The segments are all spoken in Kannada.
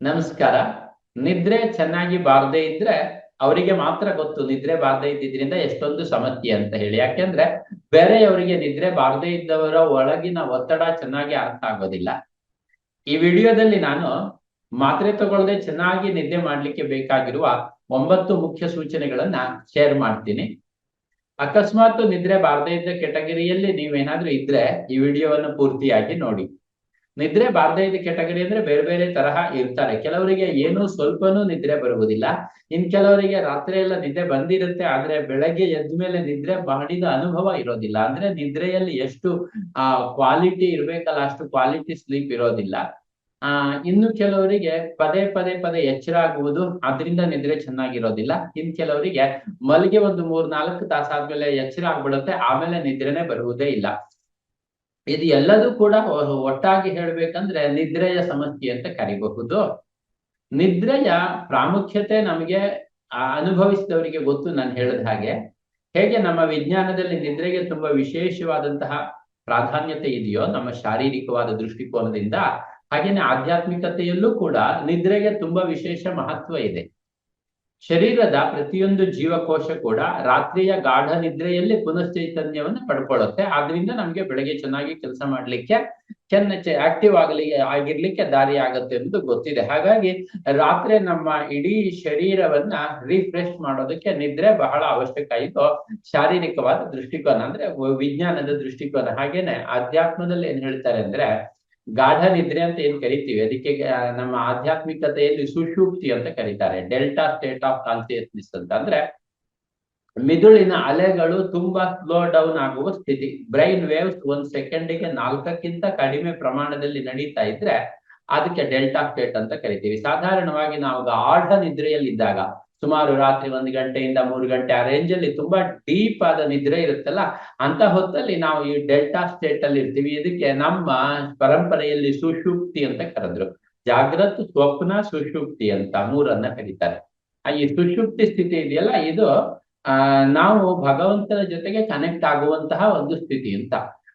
ನಮಸ್ಕಾರ. ನಿದ್ರೆ ಚೆನ್ನಾಗಿ ಬಾರದೇ ಇದ್ರೆ ಅವರಿಗೆ ಮಾತ್ರ ಗೊತ್ತು, ನಿದ್ರೆ ಬಾರದೇ ಇದ್ದಿದ್ರಿಂದ ಎಷ್ಟೊಂದು ಸಮಸ್ಯೆ ಅಂತ ಹೇಳಿ. ಯಾಕೆಂದ್ರೆ ಬೇರೆಯವರಿಗೆ ನಿದ್ರೆ ಬಾರದೇ ಇದ್ದವರ ಒಳಗಿನ ಒತ್ತಡ ಚೆನ್ನಾಗಿ ಅರ್ಥ ಆಗೋದಿಲ್ಲ. ಈ ವಿಡಿಯೋದಲ್ಲಿ ನಾನು ಮಾತ್ರೆ ತಗೊಳ್ಳದೆ ಚೆನ್ನಾಗಿ ನಿದ್ದೆ ಮಾಡ್ಲಿಕ್ಕೆ ಬೇಕಾಗಿರುವ ಒಂಬತ್ತು ಮುಖ್ಯ ಸೂಚನೆಗಳನ್ನ ಶೇರ್ ಮಾಡ್ತೀನಿ. ಅಕಸ್ಮಾತ್ ನಿದ್ರೆ ಬಾರದೇ ಇದ್ದ ಕೆಟಗರಿಯಲ್ಲಿ ನೀವೇನಾದ್ರೂ ಇದ್ರೆ ಈ ವಿಡಿಯೋವನ್ನು ಪೂರ್ತಿಯಾಗಿ ನೋಡಿ. ನಿದ್ರೆ ಬಾರದೇ ಇದ್ದ ಕೆಟಗರಿ ಅಂದ್ರೆ ಬೇರೆ ಬೇರೆ ತರಹ ಇರ್ತಾರೆ. ಕೆಲವರಿಗೆ ಏನು ಸ್ವಲ್ಪನೂ ನಿದ್ರೆ ಬರುವುದಿಲ್ಲ. ಇನ್ ಕೆಲವರಿಗೆ ರಾತ್ರಿ ಎಲ್ಲ ನಿದ್ರೆ ಬಂದಿರುತ್ತೆ, ಆದ್ರೆ ಬೆಳಗ್ಗೆ ಎದ್ದ ಮೇಲೆ ನಿದ್ರೆ ಮಾಡಿದ ಅನುಭವ ಇರೋದಿಲ್ಲ. ಅಂದ್ರೆ ನಿದ್ರೆಯಲ್ಲಿ ಎಷ್ಟು, ಆ ಕ್ವಾಲಿಟಿ ಇರ್ಬೇಕಲ್ಲ, ಅಷ್ಟು ಕ್ವಾಲಿಟಿ ಸ್ಲೀಪ್ ಇರೋದಿಲ್ಲ. ಆ, ಇನ್ನು ಕೆಲವರಿಗೆ ಪದೇ ಪದೇ ಪದೇ ಎಚ್ಚರ ಆಗುವುದು ಅದರಿಂದ ನಿದ್ರೆ ಚೆನ್ನಾಗಿರೋದಿಲ್ಲ. ಇನ್ ಕೆಲವರಿಗೆ ಮಲ್ಗೆ ಒಂದು ಮೂರ್ ನಾಲ್ಕು ತಾಸಾದ್ಮೇಲೆ ಎಚ್ಚರ ಆಗ್ಬಿಡುತ್ತೆ, ಆಮೇಲೆ ನಿದ್ರೆನೆ ಬರುವುದೇ ಇಲ್ಲ. ಇದು ಎಲ್ಲದೂ ಕೂಡ ಒಟ್ಟಾಗಿ ಹೇಳ್ಬೇಕಂದ್ರೆ ನಿದ್ರೆಯ ಸಮಸ್ಯೆ ಅಂತ ಕರಿಬಹುದು. ನಿದ್ರೆಯ ಪ್ರಾಮುಖ್ಯತೆ ನಮಗೆ ಅನುಭವಿಸಿದವರಿಗೆ ಗೊತ್ತು ನಾನು ಹೇಳಿದ ಹಾಗೆ. ಹೇಗೆ ನಮ್ಮ ವಿಜ್ಞಾನದಲ್ಲಿ ನಿದ್ರೆಗೆ ತುಂಬಾ ವಿಶೇಷವಾದಂತಹ ಪ್ರಾಧಾನ್ಯತೆ ಇದೆಯೋ, ನಮ್ಮ ಶಾರೀರಿಕವಾದ ದೃಷ್ಟಿಕೋನದಿಂದ ಹಾಗೇನೆ ಆಧ್ಯಾತ್ಮಿಕತೆಯಲ್ಲೂ ಕೂಡ ನಿದ್ರೆಗೆ ತುಂಬಾ ವಿಶೇಷ ಮಹತ್ವ ಇದೆ. ಶರೀರದ ಪ್ರತಿಯೊಂದು ಜೀವಕೋಶ ಕೂಡ ರಾತ್ರಿಯ ಗಾಢ ನಿದ್ರೆಯಲ್ಲಿ ಪುನಶ್ಚೈತನ್ಯವನ್ನು ಪಡ್ಕೊಳ್ಳುತ್ತೆ. ಆದ್ರಿಂದ ನಮ್ಗೆ ಬೆಳಗ್ಗೆ ಚೆನ್ನಾಗಿ ಕೆಲಸ ಮಾಡ್ಲಿಕ್ಕೆ ಚೆನ್ನ ಆಕ್ಟಿವ್ ಆಗಲಿ, ಆಗಿರ್ಲಿಕ್ಕೆ ದಾರಿ ಆಗುತ್ತೆ ಎಂದು ಗೊತ್ತಿದೆ. ಹಾಗಾಗಿ ರಾತ್ರಿ ನಮ್ಮ ಇಡೀ ಶರೀರವನ್ನ ರಿಫ್ರೆಶ್ ಮಾಡೋದಕ್ಕೆ ನಿದ್ರೆ ಬಹಳ ಅವಶ್ಯಕ. ಇದು ಶಾರೀರಿಕವಾದ ದೃಷ್ಟಿಕೋನ, ಅಂದ್ರೆ ವಿಜ್ಞಾನದ ದೃಷ್ಟಿಕೋನ. ಹಾಗೇನೆ ಅಧ್ಯಾತ್ಮದಲ್ಲಿ ಏನ್ ಹೇಳ್ತಾರೆ ಅಂದ್ರೆ ಗಾಢ ನಿದ್ರೆ ಅಂತ ಏನ್ ಕರಿತೀವಿ? ಅದಕ್ಕೆ ನಮ್ಮ ಆಧ್ಯಾತ್ಮಿಕತೆಯಲ್ಲಿ ಸುಷುಪ್ತಿ ಅಂತ ಕರೀತಾರೆ. ಡೆಲ್ಟಾ ಸ್ಟೇಟ್ ಆಫ್ ಕಾನ್ಸಿಯಸ್ನೆಸ್ ಅಂತ. ಅಂದ್ರೆ ಮಿದುಳಿನ ಅಲೆಗಳು ತುಂಬಾ ಸ್ಲೋ ಡೌನ್ ಆಗುವ ಸ್ಥಿತಿ. ಬ್ರೈನ್ ವೇವ್ಸ್ ಒಂದ್ ಸೆಕೆಂಡಿಗೆ ನಾಲ್ಕಕ್ಕಿಂತ ಕಡಿಮೆ ಪ್ರಮಾಣದಲ್ಲಿ ನಡೀತಾ ಇದ್ರೆ, ಅದಕ್ಕೆ ಡೆಲ್ಟಾ ಸ್ಟೇಟ್ ಅಂತ ಕರಿತೀವಿ. ಸಾಧಾರಣವಾಗಿ ನಾವು ಗಾಢ ನಿದ್ರೆಯಲ್ಲಿದ್ದಾಗ ಸುಮಾರು ರಾತ್ರಿ ಒಂದು ಗಂಟೆಯಿಂದ ಮೂರು ಗಂಟೆ ಆ ರೇಂಜ್ ಅಲ್ಲಿ ತುಂಬಾ ಡೀಪ್ ಆದ ನಿದ್ರೆ ಇರುತ್ತಲ್ಲ, ಅಂತ ಹೊತ್ತಲ್ಲಿ ನಾವು ಈ ಡೆಲ್ಟಾ ಸ್ಟೇಟ್ ಅಲ್ಲಿ ಇರ್ತೀವಿ. ಇದಕ್ಕೆ ನಮ್ಮ ಪರಂಪರೆಯಲ್ಲಿ ಸುಷುಪ್ತಿ ಅಂತ ಕರೆದ್ರು. ಜಾಗ್ರತ್ ಸ್ವಪ್ನ ಸುಷುಪ್ತಿ ಅಂತ ಮೂರನ್ನ ಕರೀತಾರೆ. ಈ ಸುಷುಪ್ತಿ ಸ್ಥಿತಿ ಇದೆಯಲ್ಲ, ಇದು, ಆ, ನಾವು ಭಗವಂತನ ಜೊತೆಗೆ ಕನೆಕ್ಟ್ ಆಗುವಂತಹ ಒಂದು ಸ್ಥಿತಿ ಅಂತ.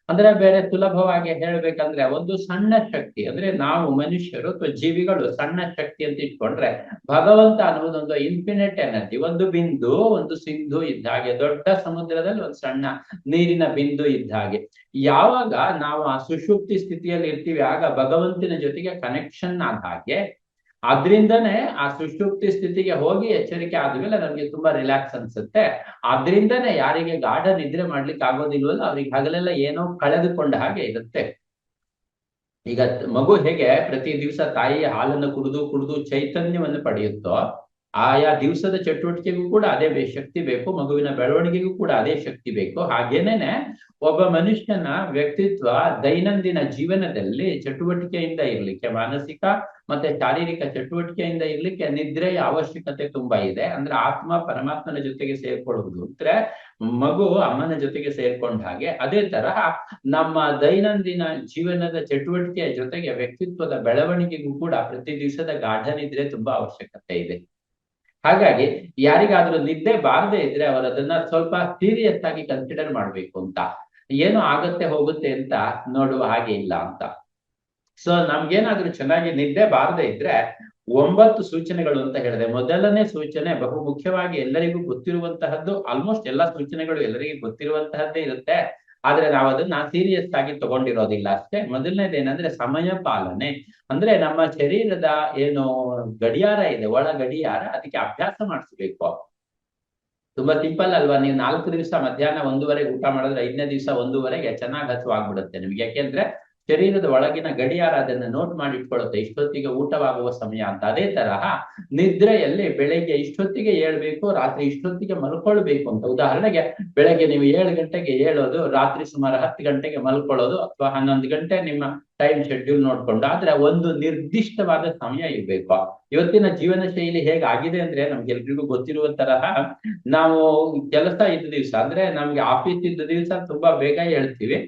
ಅಂದ್ರೆ ಬೇರೆ ಸುಲಭವಾಗಿ ಹೇಳ್ಬೇಕಂದ್ರೆ ಒಂದು ಸಣ್ಣ ಶಕ್ತಿ ಅಂದ್ರೆ ನಾವು ಮನುಷ್ಯರು ಅಥವಾ ಜೀವಿಗಳು ಸಣ್ಣ ಶಕ್ತಿ ಅಂತ ಇಟ್ಕೊಂಡ್ರೆ ಭಗವಂತ ಅನ್ನೋದೊಂದು ಇನ್ಫಿನಿಟ್ ಎನರ್ಜಿ ಒಂದು ಬಿಂದು, ಒಂದು ಸಿಂಧು ಇದ್ದ ಹಾಗೆ, ದೊಡ್ಡ ಸಮುದ್ರದಲ್ಲಿ ಒಂದು ಸಣ್ಣ ನೀರಿನ ಬಿಂದು ಇದ್ದ ಹಾಗೆ. ಯಾವಾಗ ನಾವು ಆ ಸುಷುಪ್ತಿ ಸ್ಥಿತಿಯಲ್ಲಿ ಇರ್ತೀವಿ, ಆಗ ಭಗವಂತನ ಜೊತೆಗೆ ಕನೆಕ್ಷನ್ ಆದ ಹಾಗೆ ಅದ್ರಿಂದನೇ ಆ ಸುಷುಪ್ತಿ ಸ್ಥಿತಿಗೆ ಹೋಗಿ ಎಚ್ಚರಿಕೆ ಆದ್ಮೇಲೆ ನಮ್ಗೆ ತುಂಬಾ ರಿಲ್ಯಾಕ್ಸ್ ಅನ್ಸುತ್ತೆ. ಅದ್ರಿಂದನೇ ಯಾರಿಗೆ ಗಾಢ ನಿದ್ರೆ ಮಾಡ್ಲಿಕ್ಕೆ ಆಗೋದಿಲ್ವಲ್ಲ, ಅವ್ರಿಗೆ ಹಗಲೆಲ್ಲ ಏನೋ ಕಳೆದುಕೊಂಡ ಹಾಗೆ ಇರುತ್ತೆ. ಈಗ ಮಗು ಹೇಗೆ ಪ್ರತಿ ದಿವಸ ತಾಯಿಯ ಹಾಲನ್ನು ಕುಡಿದು ಕುಡಿದು ಚೈತನ್ಯವನ್ನು ಪಡೆಯುತ್ತೋ ಆಯಾ ದಿವಸದ ಚಟುವಟಿಕೆಗೂ ಕೂಡ ಅದೇ ಶಕ್ತಿ ಬೇಕು, ಮಗುವಿನ ಬೆಳವಣಿಗೆಗೂ ಕೂಡ ಅದೇ ಶಕ್ತಿ ಬೇಕು. ಹಾಗೇನೇನೆ, ಒಬ್ಬ ಮನುಷ್ಯನ ವ್ಯಕ್ತಿತ್ವ ದೈನಂದಿನ ಜೀವನದಲ್ಲಿ ಚಟುವಟಿಕೆಯಿಂದ ಇರ್ಲಿಕ್ಕೆ, ಮಾನಸಿಕ ಮತ್ತೆ ಶಾರೀರಿಕ ಚಟುವಟಿಕೆಯಿಂದ ಇರ್ಲಿಕ್ಕೆ ನಿದ್ರೆಯ ಅವಶ್ಯಕತೆ ತುಂಬಾ ಇದೆ. ಅಂದ್ರೆ ಆತ್ಮ ಪರಮಾತ್ಮನ ಜೊತೆಗೆ ಸೇರ್ಕೊಳ್ಳುವುದು ಅಂದ್ರೆ ಮಗು ಅಮ್ಮನ ಜೊತೆಗೆ ಸೇರ್ಕೊಂಡ ಹಾಗೆ. ಅದೇ ತರಹ ನಮ್ಮ ದೈನಂದಿನ ಜೀವನದ ಚಟುವಟಿಕೆಯ ಜೊತೆಗೆ ವ್ಯಕ್ತಿತ್ವದ ಬೆಳವಣಿಗೆಗೂ ಕೂಡ ಪ್ರತಿ ದಿವಸದ ಗಾಢ ನಿದ್ರೆ ತುಂಬಾ ಅವಶ್ಯಕತೆ ಇದೆ. ಹಾಗಾಗಿ ಯಾರಿಗಾದ್ರೂ ನಿದ್ದೆ ಬಾರದೆ ಇದ್ರೆ ಅವರು ಅದನ್ನ ಸ್ವಲ್ಪ ಸೀರಿಯಸ್ ಆಗಿ ಕನ್ಸಿಡರ್ ಮಾಡ್ಬೇಕು ಅಂತ. ಏನು ಆಗುತ್ತೆ ಹೋಗುತ್ತೆ ಅಂತ ನೋಡುವ ಹಾಗೆ ಇಲ್ಲ ಅಂತ. ಸೊ ನಮ್ಗೇನಾದ್ರೂ ಚೆನ್ನಾಗಿ ನಿದ್ದೆ ಬಾರದೆ ಇದ್ರೆ ಒಂಬತ್ತು ಸೂಚನೆಗಳು ಅಂತ ಹೇಳಿದೆ. ಮೊದಲನೇ ಸೂಚನೆ ಬಹು ಮುಖ್ಯವಾಗಿ ಎಲ್ಲರಿಗೂ ಗೊತ್ತಿರುವಂತಹದ್ದು ಆಲ್ಮೋಸ್ಟ್ ಎಲ್ಲಾ ಸೂಚನೆಗಳು ಎಲ್ಲರಿಗೂ ಗೊತ್ತಿರುವಂತಹದ್ದೇ ಇರುತ್ತೆ. ಆದ್ರೆ ನಾವು ಅದನ್ನ ಸೀರಿಯಸ್ ಆಗಿ ತಗೊಂಡಿರೋದಿಲ್ಲ ಅಷ್ಟೇ. ಮೊದಲನೇದು ಏನಂದ್ರೆ ಸಮಯ ಪಾಲನೆ. ಅಂದ್ರೆ ನಮ್ಮ ಶರೀರದ ಏನು ಗಡಿಯಾರ ಇದೆ, ಒಳ ಗಡಿಯಾರ, ಅದಕ್ಕೆ ಅಭ್ಯಾಸ ಮಾಡಿಸ್ಬೇಕು ತುಂಬಾ ಸಿಂಪಲ್ ಅಲ್ವಾ? ನೀವು ನಾಲ್ಕು ದಿವಸ ಮಧ್ಯಾಹ್ನ ಒಂದೂವರೆಗೆ ಊಟ ಮಾಡಿದ್ರೆ ಐದನೇ ದಿವಸ ಒಂದೂವರೆಗೆ ಚೆನ್ನಾಗಿ ಹಸುವಾಗ್ಬಿಡುತ್ತೆ ನಿಮ್ಗೆ. ಯಾಕೆಂದ್ರೆ ಶರೀರದ ಒಳಗಿನ ಗಡಿಯಾರ ಅದನ್ನ ನೋಟ್ ಮಾಡಿ ಇಟ್ಕೊಳ್ಳುತ್ತೆ. ಇಷ್ಟೊತ್ತಿಗೆ ಊಟವಾಗುವ ಸಮಯ ಅಂತ. ಅದೇ ತರಹ ನಿದ್ರೆಯಲ್ಲಿ ಬೆಳಗ್ಗೆ ಇಷ್ಟೊತ್ತಿಗೆ ಏಳ್ಬೇಕು, ರಾತ್ರಿ ಇಷ್ಟೊತ್ತಿಗೆ ಮಲ್ಕೊಳ್ಬೇಕು ಅಂತ. ಉದಾಹರಣೆಗೆ ಬೆಳಗ್ಗೆ ನೀವು ಏಳು ಗಂಟೆಗೆ ಏಳೋದು, ರಾತ್ರಿ ಸುಮಾರು ಹತ್ತು ಗಂಟೆಗೆ ಮಲ್ಕೊಳ್ಳೋದು ಅಥವಾ ಹನ್ನೊಂದು ಗಂಟೆ ನಿಮ್ಮ ಟೈಮ್ ಶೆಡ್ಯೂಲ್ ನೋಡ್ಕೊಂಡು ಆದ್ರೆ ಒಂದು ನಿರ್ದಿಷ್ಟವಾದ ಸಮಯ ಇರ್ಬೇಕು. ಇವತ್ತಿನ ಜೀವನ ಶೈಲಿ ಹೇಗಾಗಿದೆ ಅಂದ್ರೆ ನಮ್ಗೆಲ್ರಿಗೂ ಗೊತ್ತಿರುವ ತರಹ ನಾವು ಕೆಲಸ ಇದ್ದ ದಿವ್ಸ ಅಂದ್ರೆ ನಮ್ಗೆ ಆಫೀಸ್ ಇದ್ದ ದಿವ್ಸ ತುಂಬಾ ಬೇಗ ಹೇಳ್ತೀವಿ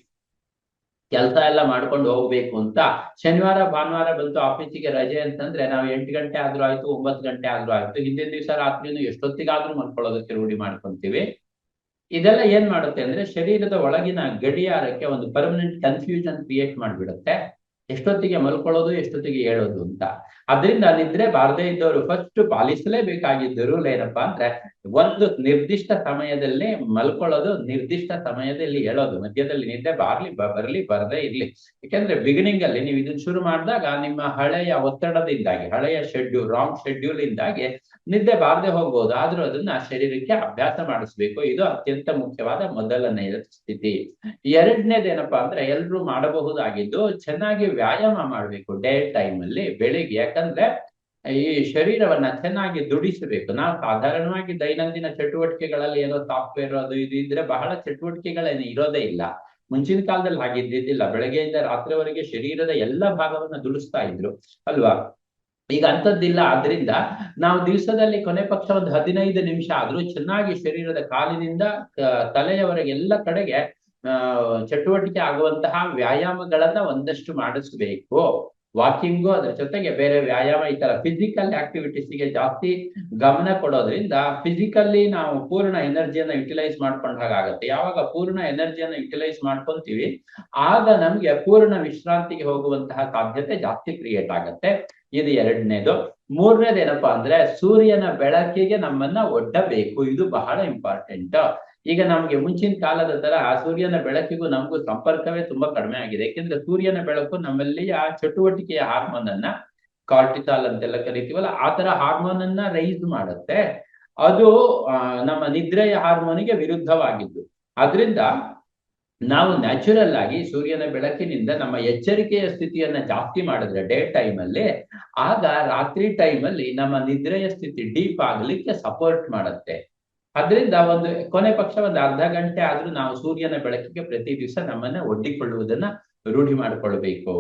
ಕೆಲಸ ಎಲ್ಲ ಮಾಡ್ಕೊಂಡು ಹೋಗ್ಬೇಕು ಅಂತ. ಶನಿವಾರ, ಭಾನುವಾರ ಬಂತು ಆಫೀಸಿಗೆ ರಜೆ ಅಂತಂದ್ರೆ ನಾವು ಎಂಟು ಗಂಟೆ ಆದ್ರೂ ಆಯ್ತು, ಒಂಬತ್ತು ಗಂಟೆ ಆದ್ರೂ ಆಯ್ತು. ಹಿಂದಿನ ದಿವಸ ರಾತ್ರಿನೂ ಎಷ್ಟೊತ್ತಿಗಾದ್ರೂ ಮಲ್ಕೊಳ್ಳೋದಕ್ಕೆ ರೂಢಿ ಮಾಡ್ಕೊಂತೀವಿ. ಇದೆಲ್ಲ ಏನ್ ಮಾಡುತ್ತೆ ಅಂದ್ರೆ ಶರೀರದ ಒಳಗಿನ ಗಡಿಯಾರಕ್ಕೆ ಒಂದು ಪರ್ಮನೆಂಟ್ ಕನ್ಫ್ಯೂಷನ್ ಕ್ರಿಯೇಟ್ ಮಾಡ್ಬಿಡುತ್ತೆ. ಎಷ್ಟೊತ್ತಿಗೆ ಮಲ್ಕೊಳ್ಳೋದು, ಎಷ್ಟೊತ್ತಿಗೆ ಹೇಳೋದು ಅಂತ. ಅದರಿಂದ ನಿದ್ರೆ ಬಾರದೇ ಇದ್ದವರು ಫಸ್ಟ್ ಪಾಲಿಸಲೇಬೇಕಾಗಿದ್ದ ರೂಲ್ ಏನಪ್ಪಾ ಅಂದ್ರೆ ಒಂದು ನಿರ್ದಿಷ್ಟ ಸಮಯದಲ್ಲಿ ಮಲ್ಕೊಳ್ಳೋದು, ನಿರ್ದಿಷ್ಟ ಸಮಯದಲ್ಲಿ ಹೇಳೋದು. ಮಧ್ಯದಲ್ಲಿ ನಿದ್ದೆ ಬಾರ್ಲಿ ಬರ್ಲಿ, ಬರದೇ ಇರ್ಲಿ. ಯಾಕೆಂದ್ರೆ ಬಿಗಿನಿಂಗ್ ಅಲ್ಲಿ ನೀವು ಇದನ್ನ ಶುರು ಮಾಡಿದಾಗ ನಿಮ್ಮ ಹಳೆಯ ಒತ್ತಡದಿಂದಾಗಿ, ಹಳೆಯ ಶೆಡ್ಯೂಲ್ ರಾಂಗ್ ಶೆಡ್ಯೂಲ್ ಇಂದಾಗಿ ನಿದ್ದೆ ಬಾರದೆ ಹೋಗ್ಬೋದು. ಆದ್ರೂ ಅದನ್ನ ಶರೀರಕ್ಕೆ ಅಭ್ಯಾಸ ಮಾಡಿಸ್ಬೇಕು. ಇದು ಅತ್ಯಂತ ಮುಖ್ಯವಾದ ಮೊದಲನೆಯ ಸ್ಥಿತಿ. ಎರಡನೇದೇನಪ್ಪಾ ಅಂದ್ರೆ ಎಲ್ರು ಮಾಡಬಹುದಾಗಿದ್ದು ಚೆನ್ನಾಗಿ ವ್ಯಾಯಾಮ ಮಾಡ್ಬೇಕು ಡೇ ಟೈಮ್ ಅಲ್ಲಿ ಬೆಳಿಗ್ಗೆ. ಯಾಕಂದ್ರೆ ಈ ಶರೀರವನ್ನ ಚೆನ್ನಾಗಿ ದುಡಿಸಬೇಕು. ನಾವು ಸಾಧಾರಣವಾಗಿ ದೈನಂದಿನ ಚಟುವಟಿಕೆಗಳಲ್ಲಿ ಏನೋ ಸಾಫ್ಟ್ವೇರ್ ಅದು ಇದು ಇದ್ರೆ ಬಹಳ ಚಟುವಟಿಕೆಗಳೇನು ಇರೋದೇ ಇಲ್ಲ. ಮುಂಚಿನ ಕಾಲದಲ್ಲಿ ಹಾಗಿದ್ದಿದ್ದಿಲ್ಲ. ಬೆಳಗ್ಗೆಯಿಂದ ರಾತ್ರಿವರೆಗೆ ಶರೀರದ ಎಲ್ಲ ಭಾಗವನ್ನ ದುಡಿಸ್ತಾ ಇದ್ರು. ಅಲ್ವಾ? ಈಗ ಅಂಥದ್ದಿಲ್ಲ. ಆದ್ರಿಂದ ನಾವು ದಿವಸದಲ್ಲಿ ಕೊನೆ ಪಕ್ಷ ಒಂದು ಹದಿನೈದು ನಿಮಿಷ ಆದ್ರೂ ಚೆನ್ನಾಗಿ ಶರೀರದ ಕಾಲಿನಿಂದ ತಲೆಯವರೆಗೆ ಎಲ್ಲ ಕಡೆಗೆ ಚಟುವಟಿಕೆ ಆಗುವಂತಹ ವ್ಯಾಯಾಮಗಳನ್ನ ಒಂದಷ್ಟು ಮಾಡಿಸ್ಬೇಕು. ವಾಕಿಂಗು ಅದ್ರ ಜೊತೆಗೆ ಬೇರೆ ವ್ಯಾಯಾಮ ಈ ತರ ಫಿಸಿಕಲ್ ಆಕ್ಟಿವಿಟೀಸ್ಗೆ ಜಾಸ್ತಿ ಗಮನ ಕೊಡೋದ್ರಿಂದ ಫಿಸಿಕಲ್ಲಿ ನಾವು ಪೂರ್ಣ ಎನರ್ಜಿಯನ್ನ ಯುಟಿಲೈಸ್ ಮಾಡ್ಕೊಂಡ ಆಗುತ್ತೆ ಯಾವಾಗ ಪೂರ್ಣ ಎನರ್ಜಿಯನ್ನ ಯುಟಿಲೈಸ್ ಮಾಡ್ಕೊಂತೀವಿ, ಆಗ ನಮ್ಗೆ ಪೂರ್ಣ ವಿಶ್ರಾಂತಿಗೆ ಹೋಗುವಂತಹ ಸಾಧ್ಯತೆ ಜಾಸ್ತಿ ಕ್ರಿಯೇಟ್ ಆಗುತ್ತೆ. ಇದು ಎರಡನೇದು. ಮೂರನೇದು ಏನಪ್ಪಾ ಅಂದ್ರೆ ಸೂರ್ಯನ ಬೆಳಕಿಗೆ ನಮ್ಮನ್ನ ಒಡ್ಡಬೇಕು. ಇದು ಬಹಳ ಇಂಪಾರ್ಟೆಂಟ್ ಈಗ ನಮಗೆ ಮುಂಚಿನ ಕಾಲದ ತರ ಆ ಸೂರ್ಯನ ಬೆಳಕಿಗೂ ನಮಗೂ ಸಂಪರ್ಕವೇ ತುಂಬಾ ಕಡಿಮೆ ಆಗಿದೆ. ಯಾಕೆಂದ್ರೆ ಸೂರ್ಯನ ಬೆಳಕು ನಮ್ಮಲ್ಲಿ ಆ ಚಟುವಟಿಕೆಯ ಹಾರ್ಮೋನ್ ಅನ್ನ ಕಾರ್ಟಿಸಾಲ್ ಅಂತೆಲ್ಲ ಕರಿತೀವಲ್ಲ, ಆ ತರ ಹಾರ್ಮೋನ್ ಅನ್ನ ರೈಸ್ ಮಾಡುತ್ತೆ. ಅದು ನಮ್ಮ ನಿದ್ರೆಯ ಹಾರ್ಮೋನಿಗೆ ವಿರುದ್ಧವಾಗಿದ್ದು. ಅದರಿಂದ ನಾವು ನ್ಯಾಚುರಲ್ ಆಗಿ ಸೂರ್ಯನ ಬೆಳಕಿನಿಂದ ನಮ್ಮ ಎಚ್ಚರಿಕೆಯ ಸ್ಥಿತಿಯನ್ನ ಜಾಸ್ತಿ ಮಾಡಿದ್ರೆ ಡೇ ಟೈಮ್ ಅಲ್ಲಿ, ಆಗ ರಾತ್ರಿ ಟೈಮ್ ಅಲ್ಲಿ ನಮ್ಮ ನಿದ್ರೆಯ ಸ್ಥಿತಿ ಡೀಪ್ ಆಗ್ಲಿಕ್ಕೆ ಸಪೋರ್ಟ್ ಮಾಡುತ್ತೆ. ಅದರಿಂದ ಒಂದು ಕೊನೆ ಪಕ್ಷ ಒಂದು ಅರ್ಧ ಗಂಟೆ ಆದ್ರೂ ನಾವು ಸೂರ್ಯನ ಬೆಳಕಿಗೆ ಪ್ರತಿ ದಿವಸ ನಮ್ಮನ್ನ ಒಡ್ಡಿಕೊಳ್ಳುವುದನ್ನ ರೂಢಿ ಮಾಡಿಕೊಳ್ಬೇಕು.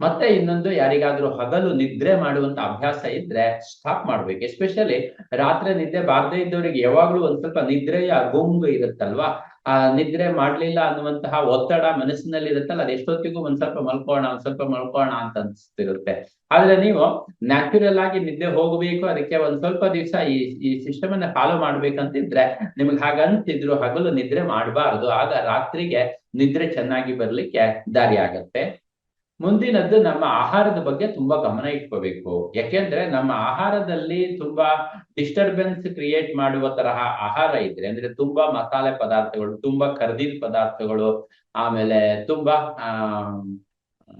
ಮತ್ತೆ ಇನ್ನೊಂದು ಯಾರಿಗಾದ್ರೂ ಹಗಲು ನಿದ್ರೆ ಮಾಡುವಂತ ಅಭ್ಯಾಸ ಇದ್ರೆ ಸ್ಟಾಪ್ ಮಾಡ್ಬೇಕು. ಎಸ್ಪೆಷಲಿ ರಾತ್ರಿ ನಿದ್ದೆ ಬಾರದೇ ಇದ್ದವರಿಗೆ ಯಾವಾಗ್ಲೂ ಒಂದ್ ಸ್ವಲ್ಪ ನಿದ್ರೆಯ ಗೊಂಗು ಇರುತ್ತಲ್ವಾ? ಆ ನಿದ್ರೆ ಮಾಡ್ಲಿಲ್ಲ ಅನ್ನುವಂತಹ ಒತ್ತಡ ಮನಸ್ಸಿನಲ್ಲಿ ಇರುತ್ತಲ್ಲ, ಅದು ಎಷ್ಟೊತ್ತಿಗೂ ಒಂದ್ ಸ್ವಲ್ಪ ಮಲ್ಕೋಣ, ಒಂದ್ ಸ್ವಲ್ಪ ಮಲ್ಕೋಣ ಅಂತ ಅನ್ಸ್ತಿರುತ್ತೆ. ಆದ್ರೆ ನೀವು ನ್ಯಾಚುರಲ್ ಆಗಿ ನಿದ್ದೆ ಹೋಗಬೇಕು, ಅದಕ್ಕೆ ಒಂದ್ ಸ್ವಲ್ಪ ದಿವಸ ಈ ಈ ಸಿಸ್ಟಮ್ ಅನ್ನ ಫಾಲೋ ಮಾಡ್ಬೇಕಂತಿದ್ರೆ ನಿಮ್ಗೆ ಹಾಗಂತಿದ್ರು ಹಗಲು ನಿದ್ರೆ ಮಾಡಬಾರದು. ಆಗ ರಾತ್ರಿಗೆ ನಿದ್ರೆ ಚೆನ್ನಾಗಿ ಬರ್ಲಿಕ್ಕೆ ದಾರಿ ಆಗತ್ತೆ ಮುಂದಿನದ್ದು ನಮ್ಮ ಆಹಾರದ ಬಗ್ಗೆ ತುಂಬಾ ಗಮನ ಇಟ್ಕೋಬೇಕು. ಯಾಕೆಂದ್ರೆ ನಮ್ಮ ಆಹಾರದಲ್ಲಿ ತುಂಬಾ ಡಿಸ್ಟರ್ಬೆನ್ಸ್ ಕ್ರಿಯೇಟ್ ಮಾಡುವ ತರಹ ಆಹಾರ ಇದ್ರೆ, ಅಂದ್ರೆ ತುಂಬಾ ಮಸಾಲೆ ಪದಾರ್ಥಗಳು, ತುಂಬಾ ಕರ್ದಿದ ಪದಾರ್ಥಗಳು, ಆಮೇಲೆ ತುಂಬಾ ಆ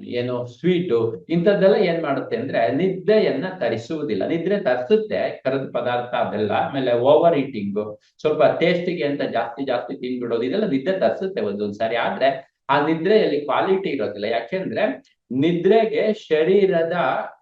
ಏನು ಸ್ವೀಟು ಇಂಥದ್ದೆಲ್ಲ ಏನ್ ಮಾಡುತ್ತೆ ಅಂದ್ರೆ ನಿದ್ದೆಯನ್ನ ತರಿಸುವುದಿಲ್ಲ. ನಿದ್ರೆ ತರಿಸುತ್ತೆ ಕರದ ಪದಾರ್ಥ ಅದೆಲ್ಲ, ಆಮೇಲೆ ಓವರ್ ಈಟಿಂಗು ಸ್ವಲ್ಪ ಟೇಸ್ಟಿಗೆ ಅಂತ ಜಾಸ್ತಿ ಜಾಸ್ತಿ ತಿನ್ಬಿಡೋದು ಇದೆಲ್ಲ ನಿದ್ದೆ ತರಿಸುತ್ತೆ ಒಂದೊಂದ್ಸಾರಿ. ಆದ್ರೆ ಆ ನಿದ್ರೆಯಲ್ಲಿ ಕ್ವಾಲಿಟಿ ಇರೋದಿಲ್ಲ. ಯಾಕೆಂದ್ರೆ ನಿದ್ರೆಗೆ ಶರೀರದ,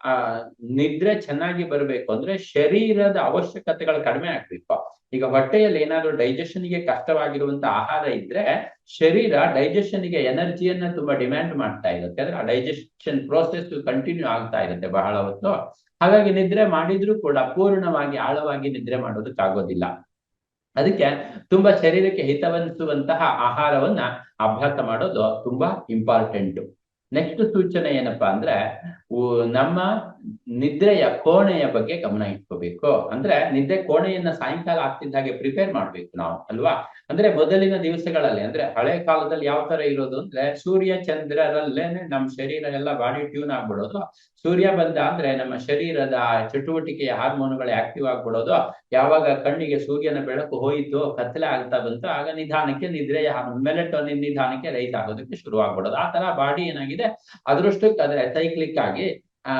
ಆ, ನಿದ್ರೆ ಚೆನ್ನಾಗಿ ಬರಬೇಕು ಅಂದ್ರೆ ಶರೀರದ ಅವಶ್ಯಕತೆಗಳು ಕಡಿಮೆ ಆಗ್ಬೇಕು. ಈಗ ಹೊಟ್ಟೆಯಲ್ಲಿ ಏನಾದ್ರು ಡೈಜೆಷನ್ಗೆ ಕಷ್ಟವಾಗಿರುವಂತ ಆಹಾರ ಇದ್ರೆ ಶರೀರ ಡೈಜೆಷನ್ಗೆ ಎನರ್ಜಿಯನ್ನ ತುಂಬಾ ಡಿಮ್ಯಾಂಡ್ ಮಾಡ್ತಾ ಇರುತ್ತೆ. ಅಂದ್ರೆ ಆ ಡೈಜೆಷನ್ ಪ್ರೋಸೆಸ್ ಕಂಟಿನ್ಯೂ ಆಗ್ತಾ ಇರುತ್ತೆ ಬಹಳ ಹೊತ್ತು. ಹಾಗಾಗಿ ನಿದ್ರೆ ಮಾಡಿದ್ರು ಕೂಡ ಪೂರ್ಣವಾಗಿ ಆಳವಾಗಿ ನಿದ್ರೆ ಮಾಡೋದಕ್ಕಾಗೋದಿಲ್ಲ. ಅದಕ್ಕೆ ತುಂಬಾ ಶರೀರಕ್ಕೆ ಹಿತವನ್ನಿಸುವಂತಹ ಆಹಾರವನ್ನ ಅಭ್ಯಾಸ ಮಾಡೋದು ತುಂಬಾ ಇಂಪಾರ್ಟೆಂಟ್ ನೆಕ್ಸ್ಟ್ ಸೂಚನೆ ಏನಪ್ಪಾ ಅಂದ್ರೆ ನಮ್ಮ ನಿದ್ರೆಯ ಕೋಣೆಯ ಬಗ್ಗೆ ಗಮನ ಇಟ್ಕೋಬೇಕು. ಅಂದ್ರೆ ನಿದ್ದೆ ಕೋಣೆಯನ್ನ ಸಾಯಂಕಾಲ ಆಗ್ತಿದ್ದ ಹಾಗೆ ಪ್ರಿಪೇರ್ ಮಾಡ್ಬೇಕು ನಾವು, ಅಲ್ವಾ? ಅಂದ್ರೆ ಮೊದಲಿನ ದಿವಸಗಳಲ್ಲಿ, ಅಂದ್ರೆ ಹಳೆ ಕಾಲದಲ್ಲಿ ಯಾವ ತರ ಇರೋದು ಅಂದ್ರೆ ಸೂರ್ಯ ಚಂದ್ರರಲ್ಲೇನೆ ನಮ್ಮ ಶರೀರ ಎಲ್ಲ ಬಾಡಿ ಟ್ಯೂನ್ ಆಗ್ಬಿಡೋದು. ಸೂರ್ಯ ಬಂದ ಅಂದ್ರೆ ನಮ್ಮ ಶರೀರದ ಚಟುವಟಿಕೆಯ ಹಾರ್ಮೋನ್ಗಳು ಆಕ್ಟಿವ್ ಆಗ್ಬಿಡೋದು. ಯಾವಾಗ ಕಣ್ಣಿಗೆ ಸೂರ್ಯನ ಬೆಳಕು ಹೋಯಿತು, ಕತ್ತಲೆ ಆಗ್ತಾ ಬಂತು, ಆಗ ನಿಧಾನಕ್ಕೆ ನಿದ್ರೆಯ ಮೆಲೆಟೋನಿನ್ ನಿಧಾನಕ್ಕೆ ರೈತ ಆಗೋದಕ್ಕೆ ಶುರು ಆಗ್ಬಿಡೋದು ಆ ತರ ಬಾಡಿ ಏನಾಗಿದೆ? ಅದೃಷ್ಟಕ್ಕೆ, ಅದ್ರೆ ಸೈಕ್ಲಿಕ್ ಆಗಿ ಆ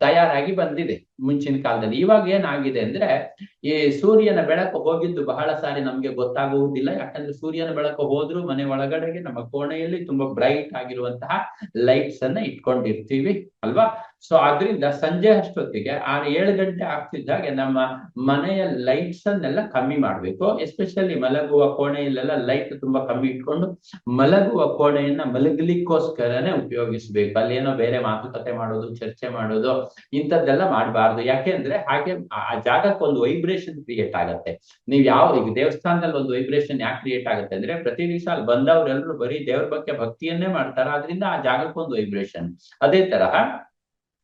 ತಯಾರಾಗಿ ಬಂದಿದೆ. ಮುಂಚಿನ ಕಾಲದಲ್ಲಿ. ಇವಾಗ ಏನಾಗಿದೆ ಅಂದ್ರೆ, ಈ ಸೂರ್ಯನ ಬೆಳಕು ಹೋಗಿದ್ದು ಬಹಳ ಸಾರಿ ನಮ್ಗೆ ಗೊತ್ತಾಗುವುದಿಲ್ಲ. ಯಾಕಂದ್ರೆ ಸೂರ್ಯನ ಬೆಳಕು ಹೋದ್ರು ಮನೆ ಒಳಗಡೆಗೆ ನಮ್ಮ ಕೋಣೆಯಲ್ಲಿ ತುಂಬಾ ಬ್ರೈಟ್ ಆಗಿರುವಂತಹ ಲೈಟ್ಸ್ ಅನ್ನ ಇಟ್ಕೊಂಡಿರ್ತೀವಿ, ಅಲ್ವಾ? ಸೊ ಅದರಿಂದ ಸಂಜೆ ಅಷ್ಟೊತ್ತಿಗೆ ಆ ಏಳು ಗಂಟೆ ಆಗ್ತಿದ್ದಾಗೆ ನಮ್ಮ ಮನೆಯ ಲೈಟ್ಸ್ ಅನ್ನೆಲ್ಲ ಕಮ್ಮಿ ಮಾಡ್ಬೇಕು. ಎಸ್ಪೆಷಲಿ ಮಲಗುವ ಕೋಣೆಯಲ್ಲೆಲ್ಲ ಲೈಟ್ ತುಂಬಾ ಕಮ್ಮಿ ಇಟ್ಕೊಂಡು ಮಲಗುವ ಕೋಣೆಯನ್ನ ಮಲಗಲಿಕ್ಕೋಸ್ಕರನೇ ಉಪಯೋಗಿಸ್ಬೇಕು. ಅಲ್ಲೇನೋ ಬೇರೆ ಮಾತುಕತೆ ಮಾಡೋದು, ಚರ್ಚೆ ಮಾಡೋದು, ಇಂಥದ್ದೆಲ್ಲ ಮಾಡಬಾರ್ದು. ಯಾಕೆಂದ್ರೆ ಹಾಗೆ ಆ ಜಾಗಕ್ಕೆ ಒಂದು ವೈಬ್ರೇಷನ್ ಕ್ರಿಯೇಟ್ ಆಗತ್ತೆ. ನೀವು ಯಾವ, ಈಗ ದೇವಸ್ಥಾನದಲ್ಲಿ ಒಂದು ವೈಬ್ರೇಷನ್ ಯಾಕೆ ಕ್ರಿಯೇಟ್ ಆಗುತ್ತೆ ಅಂದ್ರೆ ಪ್ರತಿ ದಿವಸ ಅಲ್ಲಿ ಬಂದವರೆಲ್ಲರೂ ಬರೀ ದೇವ್ರ ಬಗ್ಗೆ ಭಕ್ತಿಯನ್ನೇ ಮಾಡ್ತಾರ. ಅದರಿಂದ ಆ ಜಾಗಕ್ಕೆ ಒಂದು ವೈಬ್ರೇಷನ್ ಅದೇ ತರಹ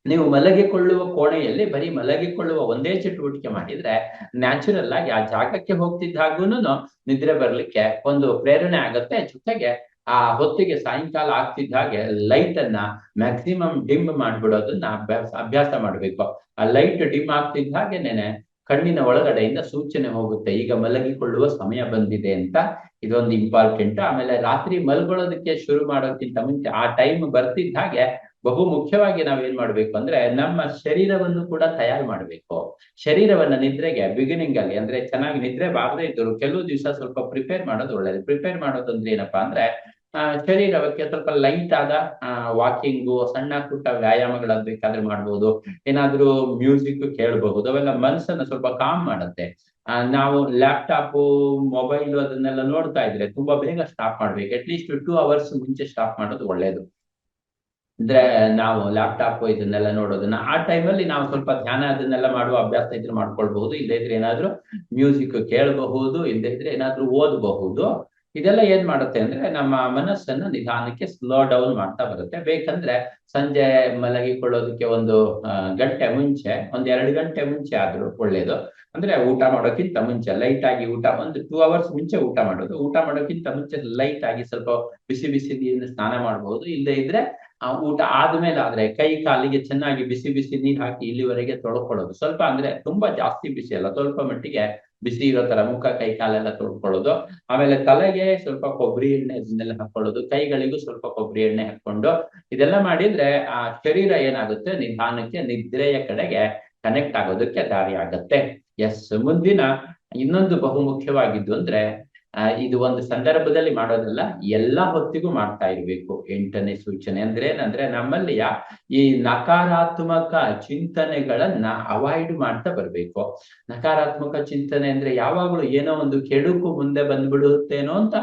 ನೀವು ಮಲಗಿಕೊಳ್ಳುವ ಕೋಣೆಯಲ್ಲಿ ಬರೀ ಮಲಗಿಕೊಳ್ಳುವ ಒಂದೇ ಚಟುವಟಿಕೆ ಮಾಡಿದ್ರೆ ನ್ಯಾಚುರಲ್ ಆಗಿ ಆ ಜಾಗಕ್ಕೆ ಹೋಗ್ತಿದ್ದಾಗೂನು ನಿದ್ರೆ ಬರ್ಲಿಕ್ಕೆ ಒಂದು ಪ್ರೇರಣೆ ಆಗತ್ತೆ. ಜೊತೆಗೆ ಆ ಹೊತ್ತಿಗೆ ಸಾಯಂಕಾಲ ಆಗ್ತಿದ್ದ ಹಾಗೆ ಲೈಟ್ ಅನ್ನ ಮ್ಯಾಕ್ಸಿಮಮ್ ಡಿಮ್ ಮಾಡ್ಬಿಡೋದನ್ನ ಅಭ್ಯಾಸ ಅಭ್ಯಾಸ ಮಾಡ್ಬೇಕು. ಆ ಲೈಟ್ ಡಿಮ್ ಆಗ್ತಿದ್ದ ಹಾಗೆನೇನೆ ಕಣ್ಣಿನ ಒಳಗಡೆಯಿಂದ ಸೂಚನೆ ಹೋಗುತ್ತೆ. ಈಗ ಮಲಗಿಕೊಳ್ಳುವ ಸಮಯ ಬಂದಿದೆ ಅಂತ ಇದೊಂದು ಇಂಪಾರ್ಟೆಂಟ್ ಆಮೇಲೆ ರಾತ್ರಿ ಮಲ್ಕೊಳ್ಳೋದಕ್ಕೆ ಶುರು ಮಾಡೋಕ್ಕಿಂತ ಮುಂಚೆ ಆ ಟೈಮ್ ಬರ್ತಿದ್ದ ಹಾಗೆ ಬಹು ಮುಖ್ಯವಾಗಿ ನಾವೇನ್ ಮಾಡ್ಬೇಕು ಅಂದ್ರೆ ನಮ್ಮ ಶರೀರವನ್ನು ಕೂಡ ತಯಾರು ಮಾಡ್ಬೇಕು. ಶರೀರವನ್ನ ನಿದ್ರೆಗೆ ಬಿಗಿನಿಂಗ್ ಅಲ್ಲಿ ಅಂದ್ರೆ ಚೆನ್ನಾಗಿ ನಿದ್ರೆ ಬಾರದೇ ಇದ್ದರು ಕೆಲವು ದಿವಸ ಸ್ವಲ್ಪ ಪ್ರಿಪೇರ್ ಮಾಡೋದು ಒಳ್ಳೇದು. ಪ್ರಿಪೇರ್ ಮಾಡೋದಂದ್ರೆ ಏನಪ್ಪಾ ಅಂದ್ರೆ ಶರೀರಕ್ಕೆ ಸ್ವಲ್ಪ ಲೈಟ್ ಆದ ವಾಕಿಂಗ್ ಸಣ್ಣ ಪುಟ್ಟ ವ್ಯಾಯಾಮಗಳನ್ನ ಬೇಕಾದ್ರೆ ಮಾಡ್ಬೋದು. ಏನಾದ್ರೂ ಮ್ಯೂಸಿಕ್ ಕೇಳಬಹುದು. ಅವೆಲ್ಲ ಮನಸ್ಸನ್ನ ಸ್ವಲ್ಪ ಕಾಮ್ ಮಾಡುತ್ತೆ. ನಾವು ಲ್ಯಾಪ್ಟಾಪು ಮೊಬೈಲ್ ಅದನ್ನೆಲ್ಲ ನೋಡ್ತಾ ಇದ್ರೆ ತುಂಬಾ ಬೇಗ ಸ್ಟಾಪ್ ಮಾಡ್ಬೇಕು. ಅಟ್ಲೀಸ್ಟ್ ಟೂ ಅವರ್ಸ್ ಮುಂಚೆ ಸ್ಟಾಪ್ ಮಾಡೋದು ಒಳ್ಳೇದು. ಅಂದ್ರೆ ನಾವು ಲ್ಯಾಪ್ಟಾಪ್ ಇದನ್ನೆಲ್ಲ ನೋಡೋದನ್ನ ಆ ಟೈಮಲ್ಲಿ ನಾವು ಸ್ವಲ್ಪ ಧ್ಯಾನ ಅದನ್ನೆಲ್ಲ ಮಾಡುವ ಅಭ್ಯಾಸ ಇದ್ರೆ ಮಾಡ್ಕೊಳ್ಬಹುದು. ಇಲ್ಲದಿದ್ರೆ ಏನಾದ್ರೂ ಮ್ಯೂಸಿಕ್ ಕೇಳಬಹುದು. ಇಲ್ಲದಿದ್ರೆ ಏನಾದ್ರೂ ಓದಬಹುದು. ಇದೆಲ್ಲ ಏನ್ ಮಾಡುತ್ತೆ ಅಂದ್ರೆ ನಮ್ಮ ಮನಸ್ಸನ್ನ ನಿಧಾನಕ್ಕೆ ಸ್ಲೋ ಡೌನ್ ಮಾಡ್ತಾ ಬರುತ್ತೆ. ಬೇಕಂದ್ರೆ ಸಂಜೆ ಮಲಗಿಕೊಳ್ಳೋದಕ್ಕೆ ಒಂದು ಗಂಟೆ ಮುಂಚೆ, ಒಂದ್ ಎರಡು ಗಂಟೆ ಮುಂಚೆ ಆದ್ರೂ ಒಳ್ಳೇದು. ಅಂದ್ರೆ ಊಟ ಮಾಡೋಕ್ಕಿಂತ ಮುಂಚೆ ಲೈಟ್ ಆಗಿ ಊಟ, ಒಂದು ಟೂ ಅವರ್ಸ್ ಮುಂಚೆ ಊಟ ಮಾಡೋದು. ಊಟ ಮಾಡೋಕ್ಕಿಂತ ಮುಂಚೆ ಲೈಟ್ ಆಗಿ ಸ್ವಲ್ಪ ಬಿಸಿ ಬಿಸಿ ನೀರಿನ ಸ್ನಾನ ಮಾಡಬಹುದು ಇಲ್ಲದೆ ಇದ್ರೆ ಆ ಊಟ ಆದ್ಮೇಲೆ ಆದ್ರೆ ಕೈ ಕಾಲಿಗೆ ಚೆನ್ನಾಗಿ ಬಿಸಿ ಬಿಸಿ ನೀರು ಹಾಕಿ ಇಲ್ಲಿವರೆಗೆ ತೊಳ್ಕೊಳ್ಳೋದು. ಸ್ವಲ್ಪ ಅಂದ್ರೆ ತುಂಬಾ ಜಾಸ್ತಿ ಬಿಸಿ ಅಲ್ಲ, ಸ್ವಲ್ಪ ಮಟ್ಟಿಗೆ ಬಿಸಿ ಇರೋ ತರ ಮುಖ, ಕೈ ಕಾಲೆಲ್ಲ ತೊಳ್ಕೊಳ್ಳೋದು. ಆಮೇಲೆ ತಲೆಗೆ ಸ್ವಲ್ಪ ಕೊಬ್ಬರಿ ಎಣ್ಣೆ ಇದನ್ನೆಲ್ಲ ಹಾಕೊಳ್ಳೋದು. ಕೈಗಳಿಗೂ ಸ್ವಲ್ಪ ಕೊಬ್ಬರಿ ಎಣ್ಣೆ ಹಾಕೊಂಡು ಇದೆಲ್ಲ ಮಾಡಿದ್ರೆ ಆ ಶರೀರ ಏನಾಗುತ್ತೆ? ನಿಧಾನಕ್ಕೆ ನಿದ್ರೆಯ ಕಡೆಗೆ ಕನೆಕ್ಟ್ ಆಗೋದಕ್ಕೆ ದಾರಿ ಆಗತ್ತೆ ಎಸ್ ಮುಂದಿನ ಇನ್ನೊಂದು ಬಹುಮುಖ್ಯವಾಗಿದ್ದು ಅಂದ್ರೆ ಇದು ಒಂದು ಸಂದರ್ಭದಲ್ಲಿ ಮಾಡೋದಲ್ಲ, ಎಲ್ಲಾ ಹೊತ್ತಿಗೂ ಮಾಡ್ತಾ ಇರ್ಬೇಕು. ಎಂಟನೇ ಸೂಚನೆ ಅಂದ್ರೆ ಏನಂದ್ರೆ ನಮ್ಮಲ್ಲಿ ಈ ನಕಾರಾತ್ಮಕ ಚಿಂತನೆಗಳನ್ನ ಅವಾಯ್ಡ್ ಮಾಡ್ತಾ ಬರ್ಬೇಕು. ನಕಾರಾತ್ಮಕ ಚಿಂತನೆ ಅಂದ್ರೆ ಯಾವಾಗಲೂ ಏನೋ ಒಂದು ಕೆಡುಕು ಮುಂದೆ ಬಂದ್ಬಿಡುತ್ತೇನೋ ಅಂತ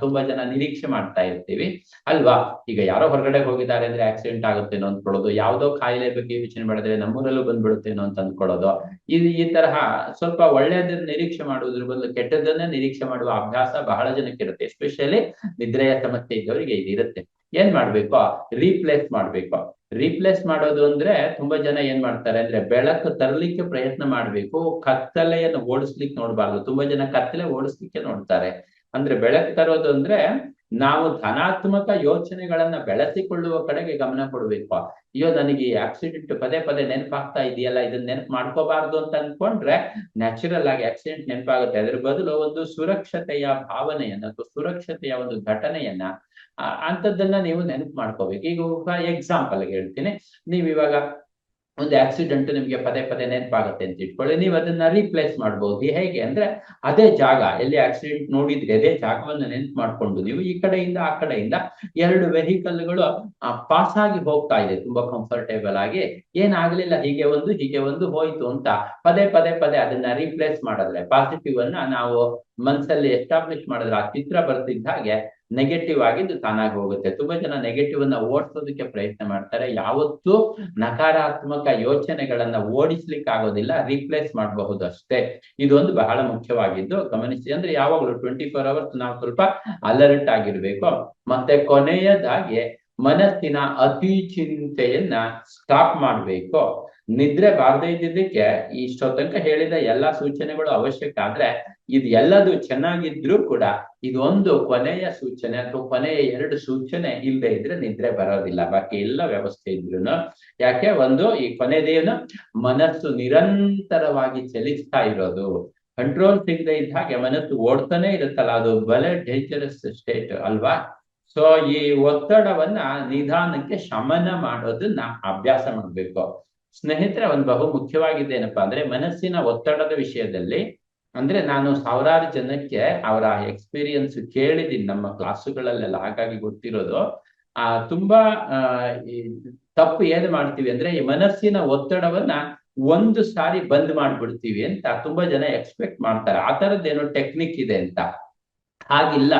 ತುಂಬಾ ಜನ ನಿರೀಕ್ಷೆ ಮಾಡ್ತಾ ಇರ್ತೀವಿ. ಅಲ್ವಾ? ಈಗ ಯಾರೋ ಹೊರಗಡೆ ಹೋಗಿದ್ದಾರೆ ಅಂದ್ರೆ ಆಕ್ಸಿಡೆಂಟ್ ಆಗುತ್ತೇನೋ ಅಂದ್ಕೊಳ್ಳೋದು, ಯಾವ್ದೋ ಕಾಯಿಲೆ ಬಗ್ಗೆ ಯೋಚನೆ ಮಾಡಿದ್ರೆ ನಮ್ಮೂರಲ್ಲೂ ಬಂದ್ಬಿಡುತ್ತೇನೋ ಅಂತ ಅಂದ್ಕೊಳ್ಳೋದು. ಇದು ಈ ತರಹ ಸ್ವಲ್ಪ ಒಳ್ಳೆಯದನ್ನ ನಿರೀಕ್ಷೆ ಮಾಡುವುದ್ರ ಬದಲು ಕೆಟ್ಟದನ್ನ ನಿರೀಕ್ಷೆ ಮಾಡುವ ಅಭ್ಯಾಸ ಬಹಳ ಜನಕ್ಕೆ ಇರುತ್ತೆ. ಎಸ್ಪೆಷಲಿ ನಿದ್ರೆಯ ಸಮಸ್ಯೆ ಇದ್ದವರಿಗೆ ಇದಿರುತ್ತೆ ಏನ್ ಮಾಡ್ಬೇಕು? ರೀಪ್ಲೇಸ್ ಮಾಡ್ಬೇಕು. ರೀಪ್ಲೇಸ್ ಮಾಡೋದು ಅಂದ್ರೆ ತುಂಬಾ ಜನ ಏನ್ ಮಾಡ್ತಾರೆ ಅಂದ್ರೆ ಬೆಳಕು ತರಲಿಕ್ಕೆ ಪ್ರಯತ್ನ ಮಾಡ್ಬೇಕು. ಕತ್ತಲೆಯನ್ನು ಓಡಿಸ್ಲಿಕ್ಕೆ ನೋಡ್ಬಾರ್ದು. ತುಂಬಾ ಜನ ಕತ್ತಲೆ ಓಡಿಸ್ಲಿಕ್ಕೆ ನೋಡ್ತಾರೆ. ಅಂದ್ರೆ ಬೆಳಕು ತರೋದು ಅಂದ್ರೆ ನಾವು ಧನಾತ್ಮಕ ಯೋಚನೆಗಳನ್ನ ಬೆಳೆಸಿಕೊಳ್ಳುವ ಕಡೆಗೆ ಗಮನ ಕೊಡ್ಬೇಕು. ಅಯ್ಯೋ, ನನಗೆ ಈ ಆಕ್ಸಿಡೆಂಟ್ ಪದೇ ಪದೇ ನೆನಪಾಗ್ತಾ ಇದೆಯಲ್ಲ ಇದನ್ನ ನೆನಪು ಮಾಡ್ಕೋಬಾರ್ದು ಅಂತ ಅನ್ಕೊಂಡ್ರೆ ನ್ಯಾಚುರಲ್ ಆಗಿ ಆಕ್ಸಿಡೆಂಟ್ ನೆನಪಾಗುತ್ತೆ. ಅದ್ರ ಬದಲು ಒಂದು ಸುರಕ್ಷತೆಯ ಭಾವನೆಯನ್ನ ಅಥವಾ ಸುರಕ್ಷತೆಯ ಒಂದು ಘಟನೆಯನ್ನ ಅಂತದನ್ನ ನೀವು ನೆನಪು ಮಾಡ್ಕೋಬೇಕು. ಈಗ ಎಕ್ಸಾಂಪಲ್ ಹೇಳ್ತೀನಿ. ನೀವು ಇವಾಗ ಒಂದು ಆಕ್ಸಿಡೆಂಟ್ ನಿಮಗೆ ಪದೇ ಪದೇ ನೆನಪಾಗುತ್ತೆ ಅಂತ ಇಟ್ಕೊಳ್ಳಿ. ನೀವು ಅದನ್ನ ರೀಪ್ಲೇಸ್ ಮಾಡಬಹುದು ಹೇಗೆ ಅಂದ್ರೆ ಅದೇ ಜಾಗ, ಎಲ್ಲಿ ಆಕ್ಸಿಡೆಂಟ್ ನೋಡಿದ್ರೆ ಅದೇ ಜಾಗವನ್ನು ನೆನಪು ಮಾಡ್ಕೊಂಡು ನೀವು ಈ ಕಡೆಯಿಂದ ಆ ಕಡೆಯಿಂದ ಎರಡು ವೆಹಿಕಲ್ಗಳು ಪಾಸ್ ಆಗಿ ಹೋಗ್ತಾ ಇದೆ. ತುಂಬಾ ಕಂಫರ್ಟೇಬಲ್ ಆಗಿ. ಏನಾಗ್ಲಿಲ್ಲ, ಹೀಗೆ ಒಂದು ಹೀಗೆ ಒಂದು ಹೋಯ್ತು ಅಂತ ಪದೇ ಪದೇ ಪದೇ ಅದನ್ನ ರೀಪ್ಲೇಸ್ ಮಾಡಿದ್ರೆ ಪಾಸಿಟಿವ್ ಅನ್ನ ನಾವು ಮನಸ್ಸಲ್ಲಿ ಎಸ್ಟಾಬ್ಲಿಷ್ ಮಾಡಿದ್ರೆ ಆ ಚಿತ್ರ ಬರ್ತಿದ್ದ ಹಾಗೆ ನೆಗೆಟಿವ್ ಆಗಿದ್ದು ತಾನಾಗಿ ಹೋಗುತ್ತೆ. ತುಂಬಾ ಜನ ನೆಗೆಟಿವ್ ಅನ್ನ ಓಡಿಸೋದಕ್ಕೆ ಪ್ರಯತ್ನ ಮಾಡ್ತಾರೆ. ಯಾವತ್ತೂ ನಕಾರಾತ್ಮಕ ಯೋಚನೆಗಳನ್ನ ಓಡಿಸ್ಲಿಕ್ಕೆ ಆಗೋದಿಲ್ಲ ರೀಪ್ಲೇಸ್ ಮಾಡಬಹುದು ಅಷ್ಟೇ. ಇದೊಂದು ಬಹಳ ಮುಖ್ಯವಾಗಿದ್ದು, ಗಮನಿಸಿ ಅಂದ್ರೆ ಯಾವಾಗಲೂ ಟ್ವೆಂಟಿ ಫೋರ್ ಅವರ್ಸ್ ನಾವು ಸ್ವಲ್ಪ ಅಲರ್ಟ್ ಆಗಿರ್ಬೇಕು. ಮತ್ತೆ ಕೊನೆಯದಾಗಿ ಮನಸ್ಸಿನ ಅತಿ ಚಿಂತೆಯನ್ನ ಸ್ಟಾಪ್ ಮಾಡ್ಬೇಕು. ನಿದ್ರೆ ಬಾರದೇ ಇದ್ದಿದ್ದಕ್ಕೆ ಇಷ್ಟೊತ್ತಂಕ ಹೇಳಿದ ಎಲ್ಲಾ ಸೂಚನೆಗಳು ಅವಶ್ಯಕ ಆದ್ರೆ ಇದು ಎಲ್ಲದು ಚೆನ್ನಾಗಿದ್ರು ಕೂಡ ಇದೊಂದು ಕೊನೆಯ ಸೂಚನೆ ಅಥವಾ ಕೊನೆಯ ಎರಡು ಸೂಚನೆ ಇಲ್ಲದೆ ಇದ್ರೆ ನಿದ್ರೆ ಬರೋದಿಲ್ಲ. ಬಾಕಿ ಎಲ್ಲ ವ್ಯವಸ್ಥೆ ಇದ್ರು ಯಾಕೆ? ಒಂದು ಈ ಕೊನೆದೇನು ಮನಸ್ಸು ನಿರಂತರವಾಗಿ ಚಲಿಸ್ತಾ ಇರೋದು. ಕಂಟ್ರೋಲ್ ಸಿಗದೆ ಇದ್ದ ಹಾಗೆ ಮನಸ್ಸು ಓಡ್ತಾನೆ ಇರುತ್ತಲ್ಲ, ಅದು ಬಲೆ ಡೇಂಜರಸ್ ಸ್ಟೇಟ್ ಅಲ್ವಾ? ಸೊ ಈ ಒತ್ತಡವನ್ನ ನಿಧಾನಕ್ಕೆ ಶಮನ ಮಾಡೋದನ್ನ ಅಭ್ಯಾಸ ಮಾಡ್ಬೇಕು. ಸ್ನೇಹಿತರೆ, ಒಂದು ಬಹು ಮುಖ್ಯವಾಗಿದೆ ಏನಪ್ಪಾ ಅಂದ್ರೆ ಮನಸ್ಸಿನ ಒತ್ತಡದ ವಿಷಯದಲ್ಲಿ ಅಂದ್ರೆ ನಾನು ಸಾವಿರಾರು ಜನಕ್ಕೆ ಅವರ ಎಕ್ಸ್ಪೀರಿಯನ್ಸ್ ಕೇಳಿದೀನಿ, ನಮ್ಮ ಕ್ಲಾಸುಗಳಲ್ಲೆಲ್ಲ ಹಾಗಾಗಿ ಗೊತ್ತಿರೋದು. ಆ, ತುಂಬಾ ತಪ್ಪು ಏನ್ ಮಾಡ್ತೀವಿ ಅಂದ್ರೆ, ಈ ಮನಸ್ಸಿನ ಒತ್ತಡವನ್ನ ಒಂದು ಸಾರಿ ಬಂದ್ ಮಾಡ್ಬಿಡ್ತೀವಿ ಅಂತ ತುಂಬಾ ಜನ ಎಕ್ಸ್ಪೆಕ್ಟ್ ಮಾಡ್ತಾರೆ. ಆ ತರದ್ದೇನೋ ಟೆಕ್ನಿಕ್ ಇದೆ ಅಂತ. ಹಾಗಿಲ್ಲ.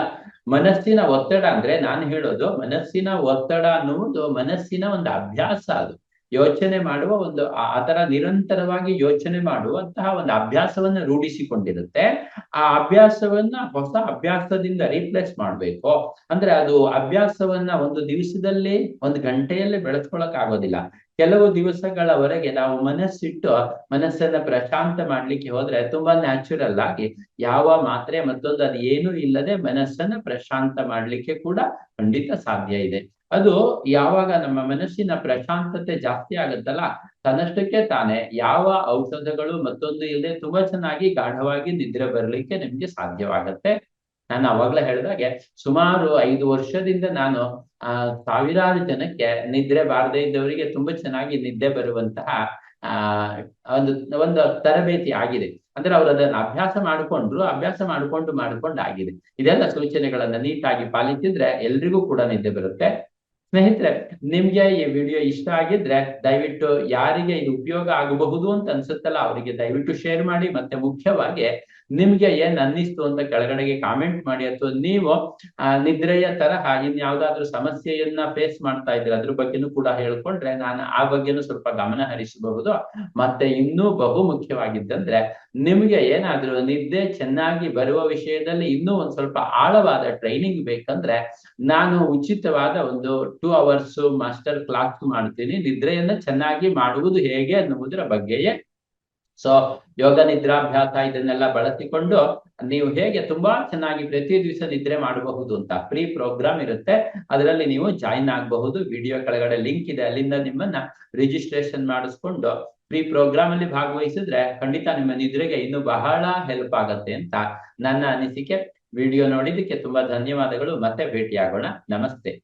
ಮನಸ್ಸಿನ ಒತ್ತಡ ಅಂದ್ರೆ, ನಾನು ಹೇಳೋದು ಮನಸ್ಸಿನ ಒತ್ತಡ ಅನ್ನುವುದು ಮನಸ್ಸಿನ ಒಂದು ಅಭ್ಯಾಸ ಅದು. ಯೋಚನೆ ಮಾಡುವ ಒಂದು ಆತರ ನಿರಂತರವಾಗಿ ಯೋಚನೆ ಮಾಡುವಂತಹ ಒಂದು ಅಭ್ಯಾಸವನ್ನ ರೂಢಿಸಿಕೊಂಡಿರುತ್ತೆ. ಆ ಅಭ್ಯಾಸವನ್ನ ಹೊಸ ಅಭ್ಯಾಸದಿಂದ ರೀಪ್ಲೇಸ್ ಮಾಡ್ಬೇಕು. ಅಂದ್ರೆ ಅದು ಅಭ್ಯಾಸವನ್ನ ಒಂದು ದಿವಸದಲ್ಲಿ, ಒಂದು ಗಂಟೆಯಲ್ಲಿ ಬೆಳೆಸ್ಕೊಳಕ್ ಆಗೋದಿಲ್ಲ ಕೆಲವು ದಿವಸಗಳವರೆಗೆ ನಾವು ಮನಸ್ಸಿಟ್ಟು, ಮನಸ್ಸನ್ನ ಪ್ರಶಾಂತ ಮಾಡ್ಲಿಕ್ಕೆ ಹೋದ್ರೆ ತುಂಬಾ ನ್ಯಾಚುರಲ್ ಆಗಿ ಯಾವ ಮಾತ್ರೆ ಮತ್ತೊಂದು ಅದು ಏನೂ ಇಲ್ಲದೆ ಮನಸ್ಸನ್ನ ಪ್ರಶಾಂತ ಮಾಡ್ಲಿಕ್ಕೆ ಕೂಡ ಖಂಡಿತ ಸಾಧ್ಯ ಇದೆ. ಅದು ಯಾವಾಗ ನಮ್ಮ ಮನಸ್ಸಿನ ಪ್ರಶಾಂತತೆ ಜಾಸ್ತಿ ಆಗುತ್ತಲ್ಲ, ತನ್ನಷ್ಟಕ್ಕೆ ತಾನೇ ಯಾವ ಔಷಧಗಳು ಮತ್ತೊಂದು ಇಲ್ಲದೆ ತುಂಬಾ ಚೆನ್ನಾಗಿ ಗಾಢವಾಗಿ ನಿದ್ರೆ ಬರ್ಲಿಕ್ಕೆ ನಿಮ್ಗೆ ಸಾಧ್ಯವಾಗತ್ತೆ. ನಾನು ಅವಾಗ್ಲೇ ಹೇಳಿದಾಗೆ ಸುಮಾರು ಐದು ವರ್ಷದಿಂದ ನಾನು, ಆ, ಸಾವಿರಾರು ಜನಕ್ಕೆ ನಿದ್ರೆ ಬಾರದೇ ಇದ್ದವರಿಗೆ ತುಂಬಾ ಚೆನ್ನಾಗಿ ನಿದ್ದೆ ಬರುವಂತಹ, ಆ, ಒಂದು ಒಂದು ತರಬೇತಿ ಆಗಿದೆ. ಅಂದ್ರೆ ಅವ್ರು ಅದನ್ನ ಅಭ್ಯಾಸ ಮಾಡಿಕೊಂಡ್ರು, ಅಭ್ಯಾಸ ಮಾಡಿಕೊಂಡು ಮಾಡಿಕೊಂಡು ಆಗಿದೆ. ಇದೆಲ್ಲ ಸೂಚನೆಗಳನ್ನ ನೀಟಾಗಿ ಪಾಲಿಸಿದ್ರೆ ಎಲ್ರಿಗೂ ಕೂಡ ನಿದ್ದೆ ಬರುತ್ತೆ. ಸ್ನೇಹಿತರೆ, ನಿಮ್ಗೆ ಈ ವಿಡಿಯೋ ಇಷ್ಟ ಆಗಿದ್ರೆ ದಯವಿಟ್ಟು ಯಾರಿಗೆ ಇದು ಉಪಯೋಗ ಆಗಬಹುದು ಅಂತ ಅನ್ಸುತ್ತಲ್ಲ, ಅವರಿಗೆ ದಯವಿಟ್ಟು ಶೇರ್ ಮಾಡಿ. ಮತ್ತೆ ಮುಖ್ಯವಾಗಿ ನಿಮ್ಗೆ ಏನ್ ಅನ್ನಿಸ್ತು ಅಂತ ಕೆಳಗಡೆಗೆ ಕಾಮೆಂಟ್ ಮಾಡಿ ಅಥವಾ ನೀವು ನಿದ್ರೆಯ ತರಹ ಇನ್ ಯಾವ್ದಾದ್ರು ಸಮಸ್ಯೆಯನ್ನ ಫೇಸ್ ಮಾಡ್ತಾ ಇದ್ರೆ ಅದ್ರ ಬಗ್ಗೆನೂ ಕೂಡ ಹೇಳ್ಕೊಂಡ್ರೆ ನಾನು ಆ ಬಗ್ಗೆನೂ ಸ್ವಲ್ಪ ಗಮನ ಹರಿಸಬಹುದು. ಮತ್ತೆ ಇನ್ನೂ ಬಹು ಮುಖ್ಯವಾಗಿದ್ದಂದ್ರೆ, ನಿಮ್ಗೆ ಏನಾದ್ರೂ ನಿದ್ದೆ ಚೆನ್ನಾಗಿ ಬರುವ ವಿಷಯದಲ್ಲಿ ಇನ್ನೂ ಒಂದ್ ಸ್ವಲ್ಪ ಆಳವಾದ ಟ್ರೈನಿಂಗ್ ಬೇಕಂದ್ರೆ, ನಾನು ಉಚಿತವಾದ ಒಂದು ಟೂ ಅವರ್ಸ್ ಮಾಸ್ಟರ್ ಕ್ಲಾಸ್ ಮಾಡ್ತೀನಿ, ನಿದ್ರೆಯನ್ನ ಚೆನ್ನಾಗಿ ಮಾಡುವುದು ಹೇಗೆ ಅನ್ನುವುದರ ಬಗ್ಗೆಯೇ ಸೊ ಯೋಗ ನಿದ್ರಾಭ್ಯಾಸ ಇದನ್ನೆಲ್ಲ ಬಳಸಿಕೊಂಡು ನೀವು ಹೇಗೆ ತುಂಬಾ ಚೆನ್ನಾಗಿ ಪ್ರತಿ ದಿವಸ ನಿದ್ರೆ ಮಾಡಬಹುದು ಅಂತ ಫ್ರೀ ಪ್ರೋಗ್ರಾಮ್ ಇರುತ್ತೆ. ಅದರಲ್ಲಿ ನೀವು ಜಾಯಿನ್ ಆಗಬಹುದು. ವಿಡಿಯೋ ಕೆಳಗಡೆ ಲಿಂಕ್ ಇದೆ. ಅಲ್ಲಿಂದ ನಿಮ್ಮನ್ನ ರಿಜಿಸ್ಟ್ರೇಷನ್ ಮಾಡಿಸ್ಕೊಂಡು ಫ್ರೀ ಪ್ರೋಗ್ರಾಮ್ ಅಲ್ಲಿ ಭಾಗವಹಿಸಿದ್ರೆ ಖಂಡಿತ ನಿಮ್ಮ ನಿದ್ರೆಗೆ ಇನ್ನು ಬಹಳ ಹೆಲ್ಪ್ ಆಗತ್ತೆ ಅಂತ ನನ್ನ ಅನಿಸಿಕೆ. ವಿಡಿಯೋ ನೋಡಿದಕ್ಕೆ ತುಂಬಾ ಧನ್ಯವಾದಗಳು. ಮತ್ತೆ ಭೇಟಿಯಾಗೋಣ. ನಮಸ್ತೆ.